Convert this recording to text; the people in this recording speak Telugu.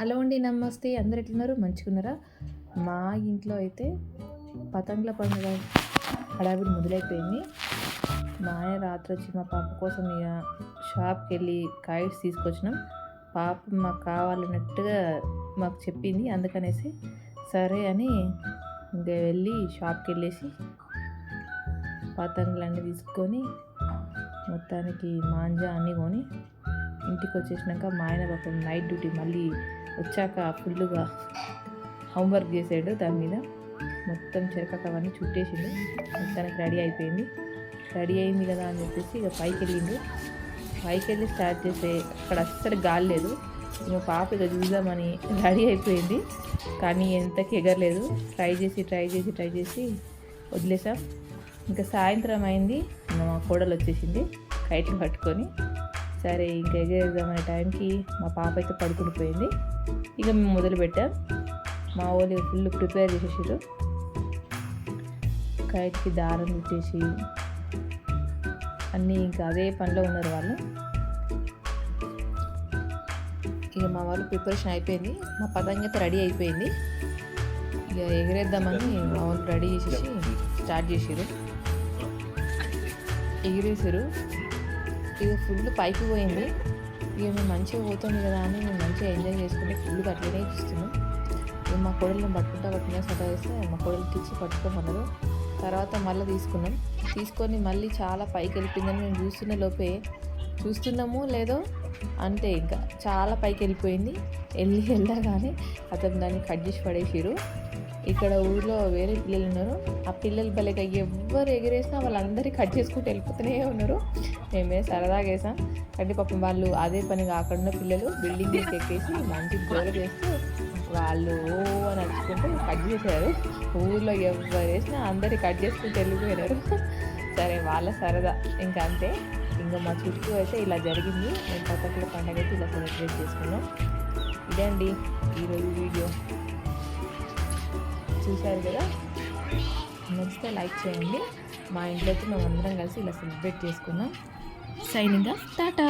హలో అండి నమస్తే. అందరు ఎట్లున్నారు? మంచుకున్నారా మా ఇంట్లో అయితే పతంగుల పండుగ హడావిడి మొదలైపోయింది. మా ఆయన రాత్రి వచ్చి మా పాప కోసం ఇక షాప్కి వెళ్ళి కైట్స్ తీసుకొచ్చినాం. పాప మాకు కావాలన్నట్టుగా మాకు చెప్పింది. అందుకనేసి సరే అని ఇంకా వెళ్ళి షాప్కి వెళ్ళేసి పతంగులన్నీ తీసుకొని మొత్తానికి మాంజా అన్నీ కొని ఇంటికి వచ్చేసినాక మా ఆయన పాపం నైట్ డ్యూటీ మళ్ళీ వచ్చాక ఫుల్గా హోంవర్క్ చేసాడు దాని మీద. మొత్తం చెరకక అవన్నీ చుట్టేసిండు. మొత్తానికి రెడీ అయిపోయింది. రెడీ అయింది కదా అని చెప్పేసి ఇక పైకి వెళ్ళిండు పైకి వెళ్ళి స్టార్ట్ చేసే అక్కడ అస్సలు గాలి లేదు. ఇక పాప ఇక చూద్దామని రెడీ అయిపోయింది. కానీ ఎంతకి ఎగరలేదు. ట్రై చేసి ట్రై చేసి ట్రై చేసి వదిలేసాం. ఇంకా సాయంత్రం అయింది. మా కోడలు వచ్చేసింది. కైట్లు పట్టుకొని. సరే ఇంకా ఎగేద్దామనే టైంకి మా పాప అయితే పడుకుని పోయింది. ఇక మేము మొదలుపెట్టాం మా వాళ్ళు ఫుల్ ప్రిపేర్ చేసేసారు కైట్కి దారం చుట్టేసి అన్నీ ఇంకా అదే పనిలో ఉన్నారు వాళ్ళు. ఇక మా వాళ్ళు ప్రిపరేషన్ అయిపోయింది. మా పతంగి అయితే రెడీ అయిపోయింది. ఇక ఎగిరేద్దామని మా వాళ్ళు రెడీ చేసేసి స్టార్ట్ చేసారు ఎగిరేసారు ఇక ఫుల్ పైకి పోయింది. ఇక మేము మంచిగా పోతుంది కదా అని మేము మంచిగా ఎంజాయ్ చేసుకుంటే ఫుల్ అట్లనే చూస్తున్నాం. ఇక మా కోడలను పట్టుకుంటా పట్టుకునే సదా వేస్తే మా కోడలికి ఇచ్చి పట్టుకోమన్నారు. తర్వాత మళ్ళీ తీసుకున్నాం. తీసుకొని మళ్ళీ చాలా పైకి వెళ్ళిపోయిందని మేము చూస్తున్న లోపే చూస్తున్నాము లేదో అంతే ఇంకా చాలా పైకి వెళ్ళిపోయింది. వెళ్ళి వెళ్ళగానే అతను దాన్ని కట్ చేసి పడేసిరు ఇక్కడ ఊర్లో వేరే పిల్లలు ఉన్నారు. ఆ పిల్లలు భలేగా ఎవ్వరు ఎగిరేసినా వాళ్ళందరికీ కట్ చేసుకుంటూ వెళ్ళిపోతూనే ఉన్నారు. మేమే సరదాగా వేసాం. అంటే పాపం వాళ్ళు అదే పని కాకుండా పిల్లలు బిల్డింగ్ ఎక్కేసి మంచి గోల చేస్తూ వాళ్ళు ఓ అని నడుచుకుంటూ కట్ చేశారు ఊర్లో ఎవరు వేసినా అందరి కట్ చేసుకుంటూ వెళ్ళిపోయినారు. సరే వాళ్ళ సరదా. ఇంకా అంతే ఇంకా మా చుట్టూ అయితే ఇలా జరిగింది. మేము పక్కన పండగ అయితే ఇలా సెలబ్రేట్ చేసుకున్నాం. ఇదే అండి ఈరోజు వీడియో. చూశారు కదా? నచ్చితే లైక్ చేయండి. మా ఇంట్లో అయితే మేము అందరం కలిసి ఇలా సెలబ్రేట్ చేసుకున్నాం సైనింగ్ టాటా.